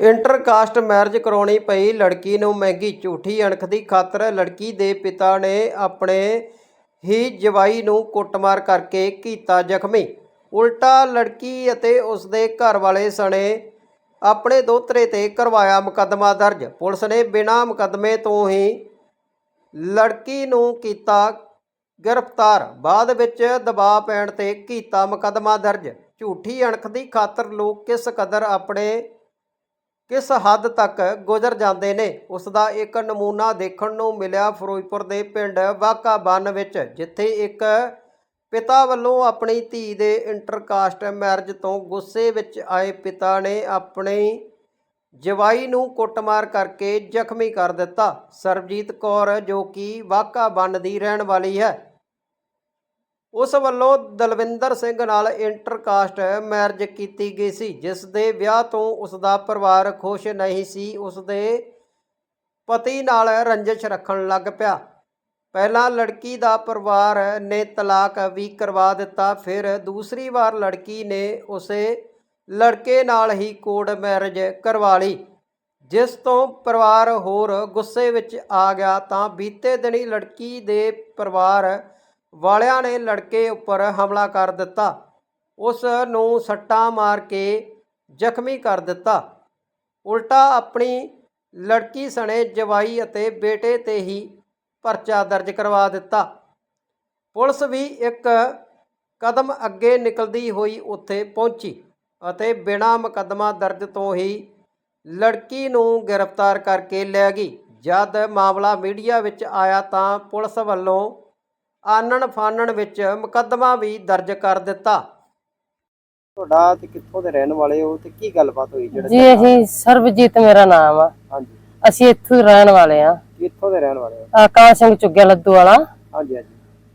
Intercaste marriage ਕਰਾਉਣੀ ਪਈ। ਲੜਕੀ ਨੂੰ ਮਹਿੰਗੀ ਝੂਠੀ ਅਣਖ ਦੀ ਖਾਤਰ ਲੜਕੀ ਦੇ ਪਿਤਾ ਨੇ ਆਪਣੇ ਹੀ ਜਵਾਈ ਨੂੰ ਕੁੱਟਮਾਰ ਕਰਕੇ ਕੀਤਾ ਜ਼ਖਮੀ। ਉਲਟਾ ਲੜਕੀ ਅਤੇ ਉਸਦੇ ਘਰ ਵਾਲੇ ਸਣੇ ਆਪਣੇ ਦੋਤਰੇ ਤੇ ਕਰਵਾਇਆ ਮੁਕੱਦਮਾ ਦਰਜ। ਪੁਲਿਸ ਨੇ ਬਿਨਾਂ ਮੁਕੱਦਮੇ ਤੋਂ ਹੀ ਲੜਕੀ ਨੂੰ ਕੀਤਾ ਗ੍ਰਿਫਤਾਰ। ਬਾਅਦ ਵਿੱਚ ਦਬਾਅ ਪੈਣ ਤੇ ਕੀਤਾ ਮੁਕੱਦਮਾ ਦਰਜ। ਝੂਠੀ ਅਣਖ ਦੀ ਖਾਤਰ ਲੋਕ ਕਿਸ ਕਦਰ ਆਪਣੇ ਕਿਸ ਹੱਦ ਤੱਕ ਗੁਜ਼ਰ ਜਾਂਦੇ ਨੇ? ਉਸ ਦਾ ਇੱਕ ਨਮੂਨਾ ਦੇਖਣ ਨੂੰ ਮਿਲਿਆ ਫਿਰੋਜ਼ਪੁਰ ਦੇ ਪਿੰਡ ਵਾਕਾ ਬੰਨ ਵਿੱਚ, ਜਿੱਥੇ ਇੱਕ ਪਿਤਾ ਵੱਲੋਂ ਆਪਣੀ ਧੀ ਦੇ ਇੰਟਰਕਾਸਟ ਮੈਰਿਜ ਤੋਂ ਗੁੱਸੇ ਵਿੱਚ ਆਏ ਪਿਤਾ ਨੇ ਆਪਣੀ ਜਵਾਈ ਨੂੰ ਕੁੱਟਮਾਰ ਕਰਕੇ ਜ਼ਖਮੀ ਕਰ ਦਿੱਤਾ। ਸਰਬਜੀਤ ਕੌਰ, ਜੋ ਕਿ ਵਾਕਾ ਬੰਨ ਦੀ ਰਹਿਣ ਵਾਲੀ ਹੈ ਉਸ ਵੱਲੋਂ ਦਲਵਿੰਦਰ ਸਿੰਘ ਨਾਲ ਇੰਟਰਕਾਸਟ ਮੈਰਿਜ ਕੀਤੀ ਗਈ ਸੀ, ਜਿਸ ਦੇ ਵਿਆਹ ਤੋਂ ਉਸ ਦਾ ਪਰਿਵਾਰ ਖੁਸ਼ ਨਹੀਂ ਸੀ, ਉਸ ਦੇ ਪਤੀ ਨਾਲ ਰੰਜਿਸ਼ ਰੱਖਣ ਲੱਗ ਪਿਆ। ਪਹਿਲਾਂ ਲੜਕੀ ਦਾ ਪਰਿਵਾਰ ਨੇ ਤਲਾਕ ਵੀ ਕਰਵਾ ਦਿੱਤਾ, ਫਿਰ ਦੂਸਰੀ ਵਾਰ ਲੜਕੀ ਨੇ ਉਸੇ ਲੜਕੇ ਨਾਲ ਹੀ ਕੋਰਟ ਮੈਰਿਜ ਕਰਵਾ ਲਈ। ਜਿਸ ਤੋਂ ਪਰਿਵਾਰ ਹੋਰ ਗੁੱਸੇ ਵਿੱਚ ਆ ਗਿਆ, ਤਾਂ ਬੀਤੇ ਦਿਨੀ ਲੜਕੀ ਦੇ ਪਰਿਵਾਰ ਵਾਲਿਆਂ ਨੇ ਲੜਕੇ ਉੱਪਰ ਹਮਲਾ ਕਰ ਦਿੱਤਾ। ਉਸ ਨੂੰ ਸੱਟਾਂ ਮਾਰ ਕੇ ਜ਼ਖਮੀ ਕਰ ਦਿੱਤਾ। ਉਲਟਾ ਆਪਣੀ ਲੜਕੀ ਸਣੇ ਜਵਾਈ ਅਤੇ ਬੇਟੇ ਤੇ ਹੀ ਪਰਚਾ ਦਰਜ ਕਰਵਾ ਦਿੱਤਾ। ਪੁਲਿਸ ਵੀ ਇੱਕ ਕਦਮ ਅੱਗੇ ਨਿਕਲਦੀ ਹੋਈ ਉੱਥੇ ਪਹੁੰਚੀ ਅਤੇ ਬਿਨਾਂ ਮੁਕੱਦਮਾ ਦਰਜ ਤੋਂ ਹੀ ਲੜਕੀ ਨੂੰ ਗ੍ਰਿਫਤਾਰ ਕਰਕੇ ਲੈ ਗਈ। ਜਦ ਮਾਮਲਾ ਮੀਡੀਆ ਵਿੱਚ ਆਇਆ ਤਾਂ ਪੁਲਿਸ ਵੱਲੋਂ ਆਨਣ ਫਾਨਣ ਵਿੱਚ ਮੁਕੱਦਮਾ ਵੀ ਦਰਜ ਕਰ ਦਿੱਤਾ। ਤੁਹਾਡਾ ਤੇ ਕਿੱਥੋਂ ਦੇ ਰਹਿਣ ਵਾਲੇ ਹੋ ਤੇ ਕੀ ਗੱਲਬਾਤ ਹੋਈ ਜਿਹੜਾ ਜੀ ਅਸੀਂ ਸਰਬਜੀਤ ਮੇਰਾ ਨਾਮ ਆ। ਹਾਂਜੀ। ਅਸੀਂ ਇੱਥੋਂ ਹੀ ਰਹਿਣ ਵਾਲੇ ਆ। ਕਿੱਥੋਂ ਦੇ ਰਹਿਣ ਵਾਲੇ ਹੋ? ਆਕਾਸ਼ ਸਿੰਘ ਚੁੱਗਿਆ ਲੱਦੂ ਵਾਲਾ। ਹਾਂਜੀ ਹਾਂਜੀ।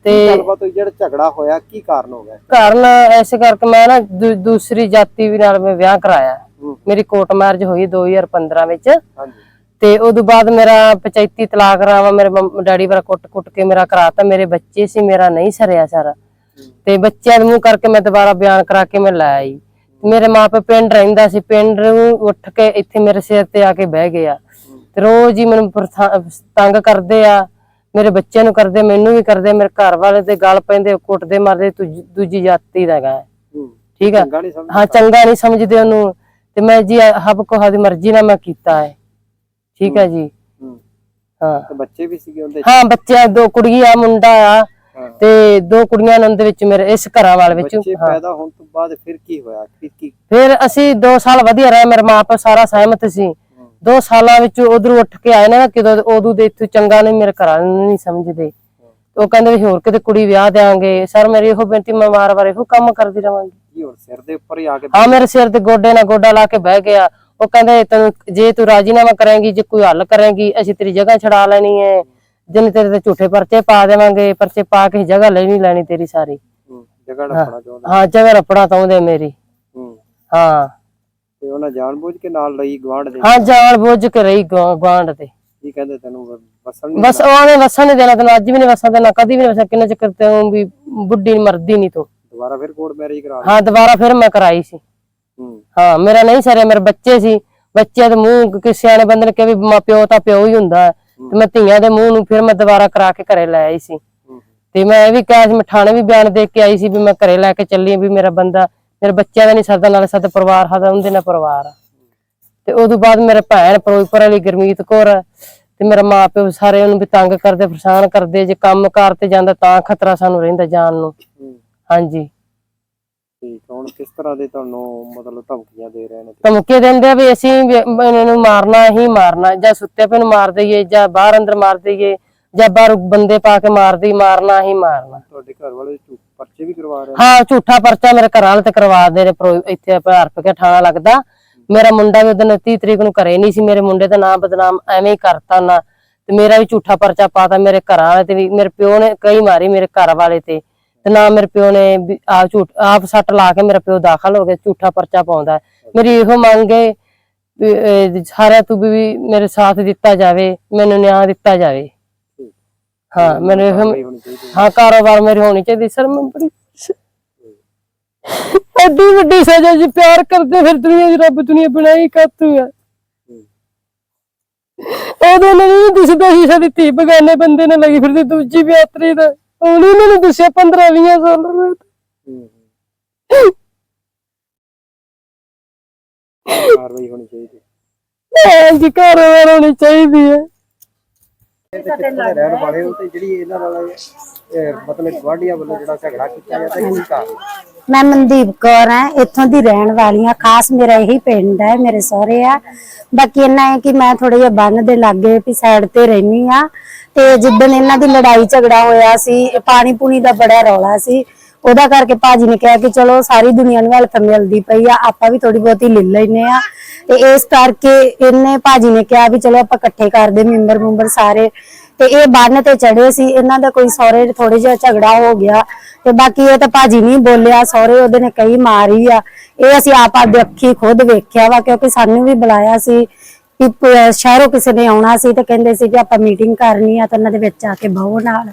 ਤੇ ਕੀ ਗੱਲਬਾਤ ਹੋਈ? ਜਿਹੜਾ ਝਗੜਾ ਹੋਇਆ ਕੀ ਕਾਰਨ ਹੋ ਗਿਆ? ਕਾਰਨ ਐਸੇ ਕਰਕੇ ਮੈਂ ਨਾ ਦੂ- ਦੂਸਰੀ ਜਾਤੀ ਵੀ ਨਾਲ ਮੈਂ ਵਿਆਹ ਕਰਾਇਆ। ਹੂੰ। ਮੇਰੀ ਕੋਰਟ ਮੈਰਿਜ ਹੋਈ 2015 ਵਿੱਚ। ਹਾਂਜੀ। ਤੇ ਉਦੋਂ ਬਾਅਦ ਮੇਰਾ ਪੰਚਾਇਤੀ ਤਲਾਕ ਰਾਵਾ ਮੇਰੇ ਡੈਡੀ ਵਾਲਾ ਕੁੱਟ-ਕੁੱਟ ਕੇ ਮੇਰਾ ਕਰਾਤਾ ਮੇਰੇ ਬੱਚੇ ਸੀ ਮੇਰਾ ਨਹੀਂ ਸਰਿਆ ਸਾਰਾ। ਤੇ ਬੱਚਿਆਂ ਦੇ ਮੂੰਹ ਕਰਕੇ ਮੈਂ ਦੁਬਾਰਾ ਬਿਆਨ ਕਰਾ ਕੇ ਮੈਂ ਲੈ ਆਈ। ਮੇਰੇ ਮਾਪੇ ਪਿੰਡ ਰਹਿੰਦਾ ਸੀ ਪਿੰਡ ਨੂੰ ਉੱਠ ਕੇ ਇੱਥੇ ਮੇਰੇ ਸਿਰ ਤੇ ਆ ਕੇ ਬਹਿ ਗਿਆ। ਤੇ ਰੋਜ਼ ਹੀ ਮੈਨੂੰ ਤੰਗ ਕਰਦੇ ਆ ਮੇਰੇ ਬੱਚਿਆਂ ਨੂੰ ਕਰਦੇ ਮੈਨੂੰ ਵੀ ਕਰਦੇ ਮੇਰੇ ਘਰ ਵਾਲੇ ਦੇ ਗਲ ਪੈਂਦੇ ਕੁੱਟਦੇ ਮਾਰਦੇ ਤੂੰ ਦੂਜੀ ਜਾਤੀ ਦਾ ਗਾ ਹੂੰ। ਠੀਕ ਆ? ਹਾਂ ਚੰਗਾ ਨਹੀਂ ਸਮਝਦੇ ਉਹਨੂੰ। ਤੇ ਮੈਂ ਜੀ ਹੱਬ ਕੋ ਦੀ ਮਰਜ਼ੀ ਨਾਲ ਮੈਂ ਕੀਤਾ ਹੈ। ਠੀਕ ਹੈ ਜੀ। ਹੂੰ। ਹਾਂ। ਤੇ ਬੱਚੇ ਵੀ ਸੀਗੇ ਉਹਦੇ ਹਾਂ ਬੱਚੇ ਦੋ ਕੁੜੀਆਂ ਮੁੰਡਾ ਆ ਹਾਂ। ਤੇ ਦੋ ਕੁੜੀਆਂ ਨੇ ਉਹਦੇ ਵਿੱਚ ਮੇਰੇ ਇਸ ਘਰਾਂ ਵਾਲੇ ਵਿੱਚ। ਬੱਚੇ ਹਾਂ। ਪੈਦਾ ਹੋਣ ਤੋਂ ਬਾਅਦ ਫਿਰ ਕੀ ਹੋਇਆ? ਕੀ ਕੀ? ਫਿਰ ਅਸੀਂ 2 ਸਾਲ ਵਧੀਆ ਰਹੇ ਮੇਰੇ ਮਾਪੇ ਸਾਰਾ ਸਹਿਮਤ ਸੀ। 2 ਸਾਲਾਂ ਵਿੱਚ ਉਧਰ ਉੱਠ ਕੇ ਆਏ ਨਾ ਕਿਦੋਂ ਉਦੋਂ ਦੇ ਇੱਥੇ ਚੰਗਾ ਨਹੀਂ ਮੇਰੇ ਘਰਾਂ ਨੂੰ ਨਹੀਂ ਸਮਝਦੇ। ਉਹ ਕਹਿੰਦੇ ਵੀ ਹੋਰ ਕਿਤੇ ਕੁੜੀ ਵਿਆਹ ਦੇਾਂਗੇ ਸਰ ਮੇਰੀ ਇਹੋ ਬੇਨਤੀ ਮੈਂ ਮਾਰ ਵਾਰ ਇਹੋ ਕੰਮ ਕਰਦੀ ਰਵਾਂਗੀ। ਕੀ ਹੋਰ ਸਿਰ ਦੇ ਉੱਪਰ ਹੀ ਆ ਕੇ ਹਾਂ ਮੇਰੇ ਸਿਰ ਤੇ ਗੋਡੇ ਨਾਲ ਗੋਡਾ ਲਾ ਕੇ ਬਹਿ ਗਿਆ। ਉਹ ਕਹਿੰਦੇ ਤੈਨੂੰ ਜੇ ਤੂੰ ਰਾਜੀਨਾਮਾ ਕਰੇਂਗੀ ਜੇ ਕੋਈ ਹੱਲ ਕਰੇਂਗੀ ਅਸੀਂ ਤੇਰੀ ਜਗ੍ਹਾ ਛਡਾ ਲੈਣੀ ਹੈ। ਜਿੰਨੇ ਤੇਰੇ ਤੇ ਝੂਠੇ ਪਰਚੇ ਪਾ ਦੇਵਾਂਗੇ ਪਰਚੇ ਪਾ ਕੇ ਜਗ੍ਹਾ ਲੈਣੀ ਲੈਣੀ ਤੇਰੀ ਸਾਰੀ। ਹੂੰ, ਜਗ੍ਹਾ ਰੱਖਣਾ ਚਾਹੁੰਦਾ ਹਾਂ। ਜਗ੍ਹਾ ਰੱਪਣਾ ਤਾਉਂਦੇ ਮੇਰੀ। ਹੂੰ। ਤੇ ਉਹਨਾਂ ਜਾਣਬੁੱਝ ਕੇ ਨਾਲ ਲਈ ਗਵਾਂਢ ਦੇ? ਹਾਂ ਜਾਣ ਬੁੱਝ ਕੇ ਰਹੀ ਗਵਾਂਡ ਤੇ ਕੀ ਕਹਿੰਦੇ ਤੈਨੂੰ ਵਸਣ ਨਹੀਂ ਬਸ ਉਹਨੇ ਵਸਣ ਨਹੀਂ ਦੇਣਾ ਤੈਨੂੰ ਅੱਜ ਵੀ ਨਹੀਂ ਵਸਣ ਦੇਣਾ ਕਦੀ ਵੀ ਨਹੀਂ ਵਸਣ ਕਿੰਨੇ ਚੱਕਰ ਤੇ ਵੀ ਬੁੱਢੀ ਮਰਦੀ ਨਹੀਂ ਤੂੰ। ਦੁਬਾਰਾ ਫਿਰ ਕੋਰਟ ਮੈਰਿਜ ਕਰਾ ਹਾਂ ਦੁਬਾਰਾ ਫਿਰ ਮੈਂ ਕਰਾਈ ਸੀ। ਹੂੰ ਮੇਰਾ ਨਹੀਂ ਸਰਿਆ ਮੇਰੇ ਬੱਚੇ ਸੀ। ਬੱਚਿਆਂ ਦੇ ਮੂੰਹ ਕਿਸੇ ਸਿਆਣੇ ਬੰਦੇ ਨੇ ਕਿਹਾ ਵੀ ਮਾਂ ਪਿਓ ਤਾਂ ਪਿਓ ਹੀ ਹੁੰਦਾ। ਤੇ ਮੈਂ ਧੀਆਂ ਦੇ ਮੂੰਹ ਨੂੰ ਫਿਰ ਮੈਂ ਦੁਬਾਰਾ ਕਰਾ ਕੇ ਘਰੇ ਲੈ ਆਈ ਸੀ। ਤੇ ਮੈਂ ਇਹ ਵੀ ਕਿਹਾ ਸੀ ਮੈਂ ਥਾਣੇ ਵੀ ਬਿਆਨ ਦੇ ਕੇ ਆਈ ਸੀ ਵੀ ਮੈਂ ਘਰੇ ਲੈ ਕੇ ਚੱਲੀ ਵੀ ਮੇਰਾ ਬੰਦਾ ਮੇਰੇ ਬੱਚਿਆਂ ਦਾ ਨਹੀਂ ਸਰਦਾ ਨਾਲ ਸਾਡਾ ਪਰਿਵਾਰ ਸਾਡਾ ਉਹਦੇ ਨਾਲ ਪਰਿਵਾਰ ਆ। ਤੇ ਉਦੋਂ ਬਾਅਦ ਮੇਰੇ ਭੈਣ ਫਿਰੋਜ਼ਪੁਰ ਵਾਲੀ ਗੁਰਮੀਤ ਕੌਰ ਤੇ ਮੇਰਾ ਮਾਪਿਓ ਸਾਰੇ ਉਹਨੂੰ ਵੀ ਤੰਗ ਕਰਦੇ ਪਰੇਸ਼ਾਨ ਕਰਦੇ ਜੇ ਕੰਮ ਕਾਰ ਤੇ ਜਾਂਦਾ ਤਾਂ ਖਤਰਾ ਸਾਨੂੰ ਰਹਿੰਦਾ ਜਾਨ ਨੂੰ। ਹਾਂਜੀ। ਠੀਕ ਹੁਣ ਕਿਸ ਤਰ੍ਹਾਂ ਦੇ ਤੁਹਾਨੂੰ ਮਤਲਬ ਧਮਕੀਆਂ ਦੇ ਰਹੇ ਨੇ ਧਮਕੀ ਦਿੰਦੇ ਆ ਵੀ ਅਸੀਂ ਵੀ ਇਹਨਾਂ ਨੂੰ ਮਾਰਨਾ ਹੀ ਮਾਰਨਾ ਜਾਂ ਸੁੱਤੇ ਪਏ ਨੂੰ ਮਾਰ ਦਈਏ ਜਾਂ ਬਾਹਰ ਅੰਦਰ ਮਾਰ ਦਈਏ ਜਾਂ ਬਾਹਰ ਬੰਦੇ ਪਾ ਕੇ ਮਾਰ ਦਈ ਮਾਰਨਾ ਹੀ ਮਾਰਨਾ। ਤੁਹਾਡੇ ਘਰ ਵਾਲੇ ਝੂਠ ਪਰਚੇ ਵੀ ਕਰਵਾ ਰਹੇ ਹਾਂ ਝੂਠਾ ਪਰਚਾ ਮੇਰੇ ਘਰ ਵਾਲੇ ਤੇ ਕਰਵਾ ਦੇ ਨੇ ਪ੍ਰੋ- ਇੱਥੇ ਭਾਰਪ ਕੇ ਥਾਣਾ ਲੱਗਦਾ। ਮੇਰਾ ਮੁੰਡਾ ਵੀ ਉਦੋਂ 30 ਤਰੀਕ ਨੂੰ ਘਰੇ ਨਹੀਂ ਸੀ ਮੇਰੇ ਮੁੰਡੇ ਦਾ ਨਾਮ ਬਦਨਾਮ ਐਵੇਂ ਹੀ ਕਰਤਾ ਨਾ। ਤੇ ਮੇਰਾ ਵੀ ਝੂਠਾ ਪਰਚਾ ਪਾਤਾ ਮੇਰੇ ਘਰ ਵਾਲੇ ਤੇ ਵੀ ਮੇਰੇ ਪਿਓ ਨੇ ਕਈ ਮਾਰੀ ਮੇਰੇ ਘਰ ਵਾਲੇ ਤੇ। ਤੇ ਨਾ ਮੇਰੇ ਪਿਓ ਨੇ ਵੀ ਆਪ ਝੂਠ ਆਪ ਸੱਟ ਲਾ ਕੇ ਮੇਰਾ ਪਿਓ ਦਾਖਲ ਹੋ ਗਿਆ ਝੂਠਾ ਪਰਚਾ ਪਾਉਂਦਾ। ਮੇਰੀ ਇਹੋ ਮੰਗ ਹੈ ਵੀ, ਸਾਰਿਆਂ ਤੋਂ ਵੀ ਮੇਰੇ ਸਾਥ ਦਿੱਤਾ ਜਾਵੇ ਮੈਨੂੰ ਨਿਆਂ ਦਿੱਤਾ ਜਾਵੇ। ਹਾਂ ਮੈਨੂੰ ਹੈ। ਕਾਰੋਬਾਰ ਮੇਰੀ ਹੋਣੀ ਚਾਹੀਦੀ ਸਰ ਮੈਂ ਬੜੀ ਐਡੀ ਵੱਡੀ ਸਜ਼ਾ ਜੀ ਪਿਆਰ ਕਰਦੇ ਫਿਰ ਦੁਨੀਆ ਦੀ ਰੱਬ ਦੁਨੀਆ ਬਣਾਈ ਕਾਤੋਂ ਹੈ ਉਹਦੇ ਨਾਲ ਨਹੀਂ ਦਿਸਦਾ ਸੀ ਸਾਡੀ ਧੀ ਬਗਾਨੇ ਬੰਦੇ ਨਾਲ ਲੱਗੀ ਫਿਰਦੀ ਦੂਜੀ ਬਿਆਤਰੀ ਦਾ। ਉਹਨੇ ਮੈਨੂੰ ਦੱਸਿਆ 15 20 ਸਾਲ ਕਾਰਵਾਈ ਹੋਣੀ ਚਾਹੀਦੀ। ਐਂ ਜੀ ਘਰ ਹੋਣੀ ਚਾਹੀਦੀ ਹੈ। ਇਹ ਰਹਿਣ ਵਾਲੇ ਹੋ ਤੇ ਜਿਹੜੀ ਇਹਨਾਂ ਨਾਲ ਇਹ ਮਤਲਬ ਗਵਾਂਢੀਆਂ ਵੱਲੋਂ ਜਿਹੜਾ ਝਗੜਾ ਕੀਤਾ ਜਾਂਦਾ ਕੀ ਕਾਰਨ? ਮੈਂ ਮਨਦੀਪ ਕੌਰ ਹਾਂ, ਇੱਥੋਂ ਦੀ ਰਹਿਣ ਵਾਲੀ ਹਾਂ। ਖਾਸ ਮੇਰਾ ਇਹੀ ਪਿੰਡ ਹੈ, ਮੇਰੇ ਸਹੁਰੇ ਆ। ਬਾਕੀ ਇਹਨਾਂ ਹੈ ਕਿ ਮੈਂ ਥੋੜੇ ਜਿਹਾ ਬੰਨ ਦੇ ਲਾਗੇ ਵੀ ਸਾਈਡ ਤੇ ਰਹਿਨੀ ਆ ਤੇ ਜਿੱਦਣ ਇਹਨਾਂ ਦੀ ਲੜਾਈ ਝਗੜਾ ਹੋਇਆ ਸੀ ਪਾਣੀ ਪੂਣੀ ਦਾ ਬੜਾ ਰੌਲਾ ਸੀ। ਉਹਦਾ ਕਰਕੇ ਭਾਜੀ ਨੇ ਕਿਹਾ ਕਿ ਚਲੋ ਸਾਰੀ ਦੁਨੀਆ ਨੂੰ ਹੈਲਪ ਮਿਲਦੀ ਪਈ ਆ, ਆਪਾਂ ਵੀ ਥੋੜੀ ਬਹੁਤੀ ਲੈ ਲੈਨੇ ਆ ਤੇ ਇਸ ਕਰਕੇ ਇਹਨੇ ਭਾਜੀ ਨੇ ਕਿਹਾ ਵੀ ਚਲੋ ਆਪਾਂ ਇਕੱਠੇ ਕਰਦੇ ਮੈਂਬਰ ਮੁੰਬਰ ਸਾਰੇ। ਤੇ ਇਹ ਬੰਨ ਤੇ ਚੜੇ ਸੀ, ਇਹਨਾਂ ਦਾ ਕੋਈ ਸਹੁਰੇ ਥੋੜੇ ਜਿਹਾ ਝਗੜਾ ਹੋ ਗਿਆ ਤੇ ਬਾਕੀ ਇਹ ਤਾਂ ਭਾਜੀ ਨਹੀਂ ਬੋਲਿਆ, ਸਹੁਰੇ ਉਹਦੇ ਨੇ ਕਈ ਮਾਰੀ ਆ। ਇਹ ਅਸੀਂ ਆਪ ਆਪਦੇ ਅੱਖੀ ਖੁਦ ਵੇਖਿਆ ਵਾ, ਕਿਉਂਕਿ ਸਾਨੂੰ ਵੀ ਬੁਲਾਇਆ ਸੀ ਕਿ ਸ਼ਹਿਰੋਂ ਕਿਸੇ ਨੇ ਆਉਣਾ ਸੀ ਤੇ ਕਹਿੰਦੇ ਸੀ ਕਿ ਆਪਾਂ ਮੀਟਿੰਗ ਕਰਨੀ ਆ ਤਾਂ ਉਹਨਾਂ ਦੇ ਵਿੱਚ ਆ ਕੇ ਬਹੋ ਨਾਲ।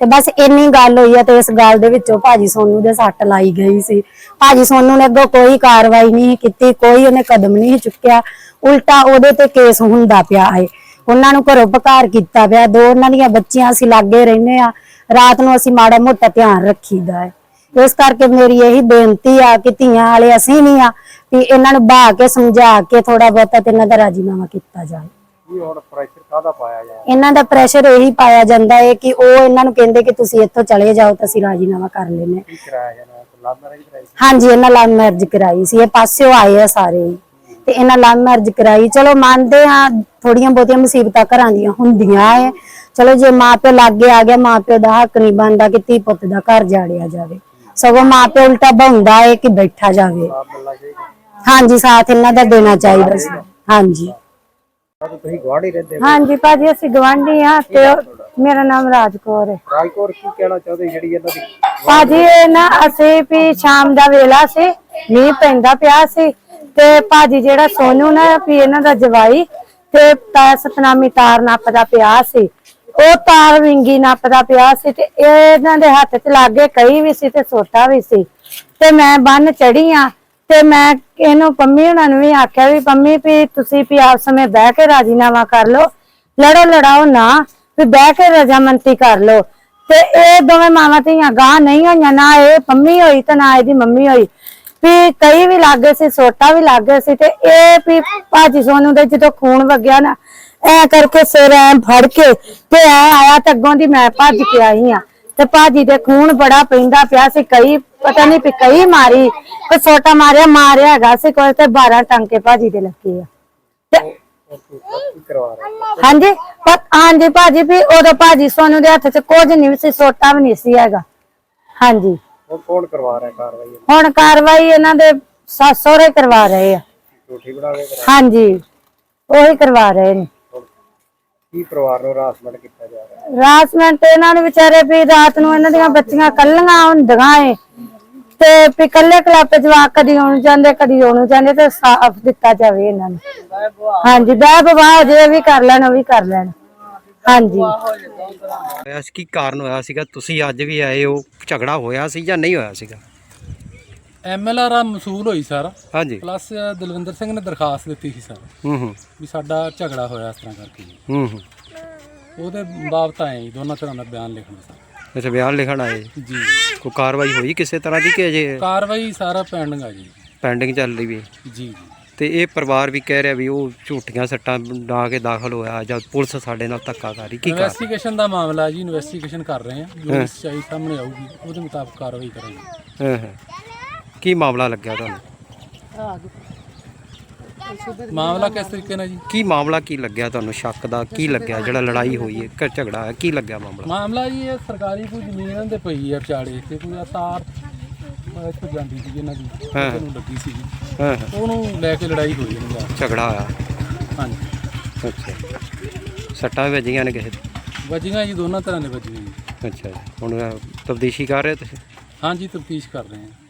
ਤੇ ਬਸ ਇੰਨੀ ਗੱਲ ਹੋਈ ਆ ਤੇ ਇਸ ਗੱਲ ਦੇ ਵਿੱਚੋਂ ਭਾਜੀ ਸੋਨੂ ਦੇ ਸੱਟ ਲਾਈ ਗਈ ਸੀ। ਭਾਜੀ ਸੋਨੂ ਨੇ ਅੱਗੋਂ ਕੋਈ ਕਾਰਵਾਈ ਨਹੀਂ ਕੀਤੀ, ਕੋਈ ਉਹਨੇ ਕਦਮ ਨਹੀਂ ਚੁੱਕਿਆ। ਉਲਟਾ ਉਹਦੇ ਤੇ ਕੇਸ ਹੁੰਦਾ ਪਿਆ ਹੈ ਉਹਨਾਂ ਨੂੰ ਘਰੋਂ ਬਕਾਰ ਕੀਤਾ ਪਿਆ। ਦੋ ਉਹਨਾਂ ਦੀਆਂ ਬੱਚੀਆਂ ਅਸੀਂ ਲਾਗੇ ਰਹਿੰਦੇ ਆ ਰਾਤ ਨੂੰ ਅਸੀਂ ਮਾੜਾ ਮੋਟਾ ਧਿਆਨ ਰੱਖੀਦਾ ਹੈ। ਇਸ ਕਰਕੇ ਮੇਰੀ ਇਹੀ ਬੇਨਤੀ ਆ ਕਿ ਧੀਆਂ ਵਾਲੇ ਅਸੀਂ ਵੀ ਆ ਕਿ ਇਹਨਾਂ ਨੂੰ ਬਹਾ ਕੇ ਸਮਝਾ ਕੇ ਥੋੜਾ ਬਹੁਤਾ ਤੇ ਇਹਨਾਂ ਦਾ ਰਾਜੀਨਾਮਾ ਕੀਤਾ ਜਾਏ ਕੀ ਹੁਣ ਪ੍ਰੈਸ਼ਰ ਕਾਹਦਾ ਪਾਇਆ ਜਾ ਇਹਨਾਂ ਦਾ ਪ੍ਰੈਸ਼ਰ ਇਹੀ ਪਾਇਆ ਜਾਂਦਾ ਹੈ ਕਿ ਉਹ ਇਹਨਾਂ ਨੂੰ ਕਹਿੰਦੇ ਕਿ ਤੁਸੀਂ ਇੱਥੋਂ ਚਲੇ ਜਾਓ ਤਾਂ ਅਸੀਂ ਰਾਜੀਨਾਮਾ ਕਰ ਲੈਨੇ ਕਰਾਇਆ ਜਾਣਾ ਲਾਭ ਮੈਰਿਜ ਕਰਾਈ ਹਾਂਜੀ ਇਹਨਾਂ ਲਵ ਮੈਰਿਜ ਕਰਾਈ ਸੀ। ਇਹ ਪਾਸਿਓ ਆਏ ਆ ਸਾਰੇ। ਹੀ। ਤੇ ਇਹਨਾਂ ਲਵ ਮੈਰਿਜ ਕਰਾਈ। ਚਲੋ ਮੰਨਦੇ ਆ ਥੋੜੀਆਂ ਬਹੁਤੀਆਂ ਮੁਸੀਬਤਾਂ ਘਰਾਂ ਦੀਆਂ ਹੁੰਦੀਆਂ ਏ ਚਲੋ ਜੇ ਮਾਪਿਓ ਲਾਗੇ ਆ ਗਿਆ ਮਾਪਿਓ ਦਾ ਹੱਕ ਨਹੀਂ ਬਣਦਾ ਕਿ ਧੀ ਪੁੱਤ ਦਾ ਘਰ ਜਾੜਿਆ ਜਾਵੇ। ਸਗੋਂ ਮਾਪਿਓ ਉਲਟਾ ਬਹੁੰਦਾ ਏ ਕਿ ਬੈਠਾ ਜਾਵੇ। ਹਾਂਜੀ ਸਾਥ ਇਹਨਾਂ ਦਾ ਦੇਣਾ ਚਾਹੀਦਾ ਸੀ। ਹਾਂਜੀ। ਤਾਂ ਤੁਸੀਂ ਗਵਾਂਢੀ ਰਹਿੰਦੇ ਹੋ ਹਾਂਜੀ ਭਾਜੀ ਅਸੀਂ ਗਵਾਂਢੀ ਆ ਤੇ ਮੇਰਾ ਨਾਮ ਰਾਜਕੌਰ ਹੈ ਰਾਜਕੌਰ ਕੀ ਕਹਿਣਾ ਚਾਹੁੰਦੇ ਜਿਹੜੀ ਇਹਨਾਂ ਦੀ ਭਾਜੀ ਇਹ ਨਾ ਅਸੀਂ ਵੀ ਸ਼ਾਮ ਦਾ ਵੇਲਾ ਸੀ ਮੀਂਹ ਪੈਂਦਾ ਪਿਆ ਸੀ। ਤੇ ਭਾਜੀ ਜਿਹੜਾ ਸੋਨੂ ਨਾ, ਵੀ ਇਹਨਾਂ ਦਾ ਜਵਾਈ ਤੇ ਤਾਂ ਸਤਨਾਮੀ ਤਾਰ ਨੱਪਦਾ ਪਿਆ ਸੀ। ਉਹ ਤਾਰ ਵਿੰਗੀ ਨੱਪਦਾ ਪਿਆ ਸੀ ਤੇ ਇਹਨਾਂ ਦੇ ਹੱਥ 'ਚ ਲਾਗੇ ਕਈ ਵੀ ਸੀ ਤੇ ਸੋਟਾ ਵੀ ਸੀ। ਤੇ ਮੈਂ ਬੰਨ ਚੜੀ ਆ ਤੇ ਮੈਂ ਇਹਨੂੰ ਪੰਮੀ ਉਹਨਾਂ ਨੂੰ ਵੀ ਆਖਿਆ ਵੀ ਪੰਮੀ ਵੀ ਤੁਸੀਂ ਵੀ ਆਪ ਵਿੱਚ ਬਹਿ ਕੇ ਰਾਜੀਨਾਮਾ ਕਰ ਲਓ, ਲੜੋ ਲੜਾਓ ਨਾ, ਵੀ ਬਹਿ ਕੇ ਰਜਾਮੰਤੀ ਕਰ ਲਓ। ਤੇ ਇਹ ਦੋਵੇਂ ਮਾਵਾਂ ਧੀਆਂ ਗਾਂ ਨਹੀਂ ਹੋਈਆਂ ਨਾ ਇਹ ਪੰਮੀ ਹੋਈ ਤੇ ਨਾ ਇਹਦੀ ਮੰਮੀ ਹੋਈ। ਵੀ ਕਈ ਵੀ ਲੱਗੇ ਸੀ, ਸੋਟਾ ਵੀ ਲੱਗੇ ਸੀ ਤੇ ਇਹ ਵੀ ਭਾਜੀ ਸੋਨੂੰ ਦੇ ਜਦੋਂ ਖੂਨ ਵਗਿਆ ਨਾ, ਐ ਕਰਕੇ ਸਿਰ ਐ ਫੜ ਕੇ ਤੇ ਐ ਆਇਆ ਤੇ ਅੱਗੋਂ ਦੀ ਮੈਂ ਭੱਜ ਕੇ ਆਈ ਆ ਤੇ ਭਾਜੀ ਦੇ ਖੂਨ ਬੜਾ ਪੈਂਦਾ ਪਿਆ ਸੀ, ਕਈ ਪਤਾ ਨਹੀਂ ਵੀ ਕਈ ਮਾਰੀ, ਤੇ ਸੋਟਾ ਮਾਰਿਆ ਮਾਰਿਆ ਹੈਗਾ ਸੀ ਕੋਈ ਤੇ 12 ਟਾਂਕੇ ਭਾਜੀ ਦੇ ਲੱਗੇ ਆ। ਤੇ ਹਾਂਜੀ, ਪਰ ਹਾਂਜੀ ਭਾਜੀ ਵੀ ਉਦੋਂ ਭਾਜੀ ਸੋਨੂ ਦੇ ਹੱਥ 'ਚ ਕੁਝ ਨਹੀਂ ਸੀ, ਸੋਟਾ ਵੀ ਨਹੀਂ ਸੀ ਹੈਗਾ। ਹਾਂਜੀ। ਹੁਣ ਕੌਣ ਕਰਵਾ ਰਿਹਾ ਕਾਰਵਾਈ? ਹੁਣ ਕਾਰਵਾਈ ਇਹਨਾਂ ਦੇ ਸੱਸ ਸਹੁਰੇ ਕਰਵਾ ਰਹੇ ਆ। ਝੂਠੀ ਬਣਾ ਕੇ ਕਰਾ ਹਾਂਜੀ ਉਹੀ ਕਰਵਾ ਰਹੇ ਨੇ। ਕੀ ਪਰਿਵਾਰ ਨੂੰ ਹਰਾਸਮੈਂਟ ਕੀਤਾ ਜਾ ਰਿਹਾ? ਰਾਸਮੈਂਟ ਇਹਨਾਂ ਨੂੰ ਵਿਚਾਰੇ ਵੀ ਰਾਤ ਨੂੰ ਇਹਨਾਂ ਦੀਆਂ ਬੱਚੀਆਂ ਕੱਲੀਆਂ ਹੁੰਦੀਆਂ ਏ। ਤੇ ਵੀ ਕੱਲੇ ਕਲੱਬ ਜਵਾਕ ਕਦੀ ਆਉਣ ਜਾਂਦੇ ਕਦੀ ਆਉਣ ਜਾਂਦੇ ਤੇ ਸਾਫ਼ ਦਿੱਤਾ ਜਾਵੇ ਇਹਨਾਂ ਨੂੰ। ਹਾਂਜੀ ਬਹਿ ਬਵਾਹ ਜੇ ਵੀ ਕਰ ਲੈਣ ਉਹ ਵੀ ਕਰ ਲੈਣ। ਹਾਂਜੀ। ਹੋਇਆ ਸੀ ਕੀ ਕਾਰਨ ਹੋਇਆ ਸੀਗਾ? ਤੁਸੀਂ ਅੱਜ ਵੀ ਆਏ ਹੋ ਝਗੜਾ ਹੋਇਆ ਸੀ ਜਾਂ ਨਹੀਂ ਹੋਇਆ ਸੀਗਾ? ਐਮਐਲਆਰ ਆ ਮਸੂਲ ਹੋਈ ਸਰ। ਹਾਂਜੀ। ਪਲੱਸ ਦਲਵਿੰਦਰ ਸਿੰਘ ਨੇ ਦਰਖਾਸਤ ਦਿੱਤੀ ਸੀ ਸਰ। ਹੂੰ ਹੂੰ। ਵੀ ਸਾਡਾ ਝਗੜਾ ਹੋਇਆ ਇਸ ਤਰ੍ਹਾਂ ਕਰਕੇ। ਜੀ ਹੂੰ ਹੂੰ। ਉਹਦੇ ਬਾਬਤ ਆਏ ਜੀ ਦੋਨਾਂ ਤਰ੍ਹਾਂ ਦਾ ਬਿਆਨ ਲਿਖਣਾ ਸਰ। ਅੱਛਾ ਬਿਆਨ ਲਿਖਣ ਆਏ? ਜੀ। ਕੋਈ ਕਾਰਵਾਈ ਹੋਈ ਕਿਸੇ ਤਰ੍ਹਾਂ ਦੀ ਕਿ ਅਜੇ? ਕਾਰਵਾਈ ਸਾਰਾ ਪੈਂਡਿੰਗ ਆ ਜੀ। ਪੈਂਡਿੰਗ ਚੱਲ ਰਹੀ ਵੀ। ਜੀ ਜੀ। ਤੇ ਇਹ ਪਰਿਵਾਰ ਵੀ ਕਹਿ ਰਿਹਾ ਵੀ ਉਹ ਝੂਠੀਆਂ ਸੱਟਾਂ ਡਾ ਕੇ ਦਾਖਲ ਹੋਇਆ ਜਾਂ ਪੁਲਿਸ ਸਾਡੇ ਨਾਲ ਧੱਕਾ ਕਰ ਰਹੀ ਕੀ ਕਰ ਇਨਵੈਸਟੀਗੇਸ਼ਨ ਦਾ ਮਾਮਲਾ ਜੀ ਇਨਵੈਸਟੀਗੇਸ਼ਨ ਕਰ ਰਹੇ ਹਾਂ। ਜੋ ਸੱਚਾਈ ਸਾਹਮਣੇ ਆਊਗੀ ਉਹਦੇ ਮੁਤਾਬਕ ਕਾਰਵਾਈ ਕਰਾਂਗੇ। ਹਾਂ ਹਾਂ। ਕੀ ਮਾਮਲਾ ਲੱਗਿਆ ਤੁਹਾਨੂੰ? ਮਾਮਲਾ ਕਿਸ ਤਰੀਕੇ ਨਾਲ ਜੀ? ਕੀ ਮਾਮਲਾ ਕੀ ਲੱਗਿਆ ਤੁਹਾਨੂੰ? ਸ਼ੱਕ ਦਾ ਕੀ ਲੱਗਿਆ? ਜਿਹੜਾ ਲੜਾਈ ਹੋਈ ਹੈ ਘਰ ਝਗੜਾ ਹੈ ਕੀ ਲੱਗਿਆ ਮਾਮਲਾ? ਮਾਮਲਾ ਜੀ ਇਹ ਸਰਕਾਰੀ ਕੋਈ ਜ਼ਮੀਨ ਦੇ ਪਈ ਆ ਵਿਚਾਲੇ ਤੇ ਕੋਈ ਤਾਰ ਇੱਥੋਂ ਜਾਂਦੀ ਸੀ ਇਹਨਾਂ ਦੀ। ਹਾਂ। ਉਹਨੂੰ ਲੱਗੀ ਸੀ ਹਾਂ ਹਾਂ। ਉਹਨੂੰ ਲੈ ਕੇ ਲੜਾਈ ਹੋਈ ਇਹਨਾਂ ਦੀ ਝਗੜਾ ਹੋਇਆ। ਹਾਂਜੀ। ਅੱਛਾ। ਸੱਟਾਂ ਵੱਜੀਆਂ ਨੇ ਕਿਸੇ ਦੇ? ਵੱਜੀਆਂ ਜੀ ਦੋਨਾਂ ਤਰ੍ਹਾਂ ਦੇ ਵੱਜੀਆਂ ਜੀ। ਅੱਛਾ ਜੀ। ਹੁਣ ਤਬਦੀਸ਼ੀ ਕਰ ਰਹੇ ਤੁਸੀਂ? ਹਾਂਜੀ ਤਫਤੀਸ਼ ਕਰ ਰਹੇ ਹਾਂ।